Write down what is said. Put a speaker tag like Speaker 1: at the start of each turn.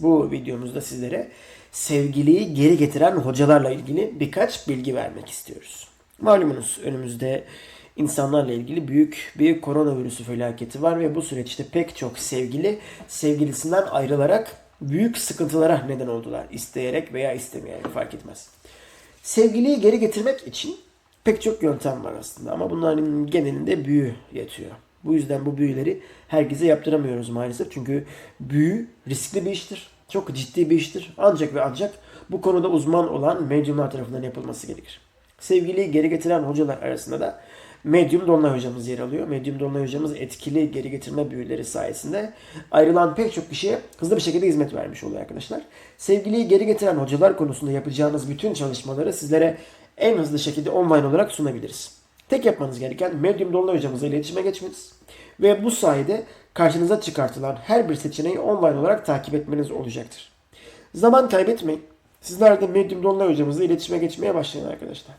Speaker 1: Bu videomuzda sizlere sevgiliyi geri getiren hocalarla ilgili birkaç bilgi vermek istiyoruz. Malumunuz önümüzde insanlarla ilgili büyük bir koronavirüsü felaketi var ve bu süreçte pek çok sevgili sevgilisinden ayrılarak büyük sıkıntılara neden oldular. İsteyerek veya istemeyerek fark etmez. Sevgiliyi geri getirmek için pek çok yöntem var aslında ama bunların genelinde büyü yatıyor. Bu yüzden bu büyüleri herkese yaptıramıyoruz maalesef. Çünkü büyü riskli bir iştir. Çok ciddi bir iştir. Ancak ve ancak bu konuda uzman olan medyumlar tarafından yapılması gerekir. Sevgiliyi geri getiren hocalar arasında da Medyum Dolunay hocamız yer alıyor. Medyum Dolunay hocamız etkili geri getirme büyüleri sayesinde ayrılan pek çok kişiye hızlı bir şekilde hizmet vermiş oluyor arkadaşlar. Sevgiliyi geri getiren hocalar konusunda yapacağınız bütün çalışmaları sizlere en hızlı şekilde online olarak sunabiliriz. Tek yapmanız gereken Medium Dolunay hocamızla iletişime geçmeniz ve bu sayede karşınıza çıkartılan her bir seçeneği online olarak takip etmeniz olacaktır. Zaman kaybetmeyin. Sizler de Medium Dolunay hocamızla iletişime geçmeye başlayın arkadaşlar.